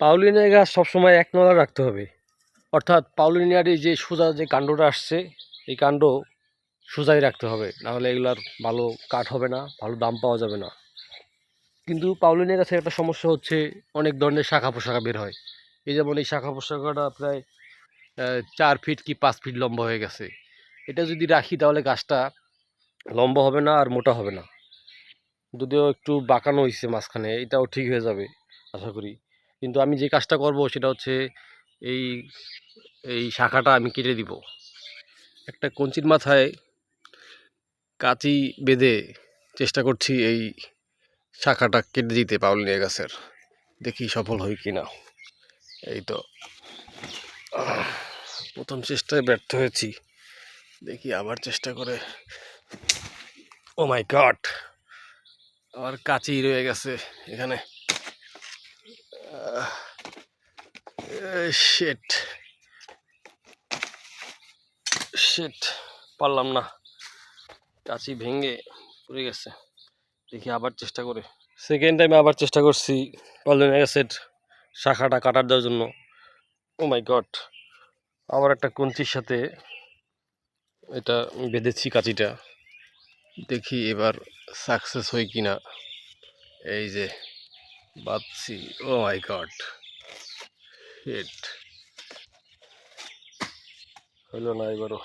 পাউলিনিয়া গাছ সবসময় এক নলা রাখতে হবে। অর্থাৎ পাউলিনিয়ার যে সোজা যে কাণ্ডটা আসছে, এই কাণ্ড সোজাই রাখতে হবে। নাহলে এগুলার ভালো কাঠ হবে না, ভালো দাম পাওয়া যাবে না। কিন্তু পাউলিনিয়া গাছের একটা সমস্যা হচ্ছে, অনেক ধরনের শাখা পোশাখা বের হয়। এই যেমন এই শাখা পোশাখাটা প্রায় চার ফিট কি পাঁচ ফিট লম্বা হয়ে গেছে। এটা যদি রাখি তাহলে গাছটা লম্বা হবে না আর মোটা হবে না। যদিও একটু বাঁকানো হয়েছে মাঝখানে, এটাও ঠিক হয়ে যাবে, আশা করি। কিন্তু আমি যে কাজটা করব সেটা হচ্ছে এই এই শাখাটা আমি কেটে দিব। একটা কঞ্চির মাথায় কাঁচি বেঁধে চেষ্টা করছি এই শাখাটা কেটে দিতে পাউলিনিয়া গাছের। দেখি সফল হই কি না এই তো। প্রথম চেষ্টায় ব্যর্থ হয়েছি। দেখি আবার চেষ্টা করে। ও মাই গড আবার কাঁচি রয়ে গেছে এখানে। শেট শেট পারলাম না। কাঁচি ভেঙে পড়ে গেছে। দেখি আবার চেষ্টা করে। সেকেন্ড টাইমে আবার চেষ্টা করছি। পালনের গ্যাসের শাখাটা কাটার দেওয়ার জন্য। ও মাই গড আবার একটা কঞ্চির সাথে এটা বেঁধেছি কাঁচিটা। দেখি এবার সাকসেস হই কি না এই যে, বাঁধছি। ও মাই গড হিট হলো না এবারও।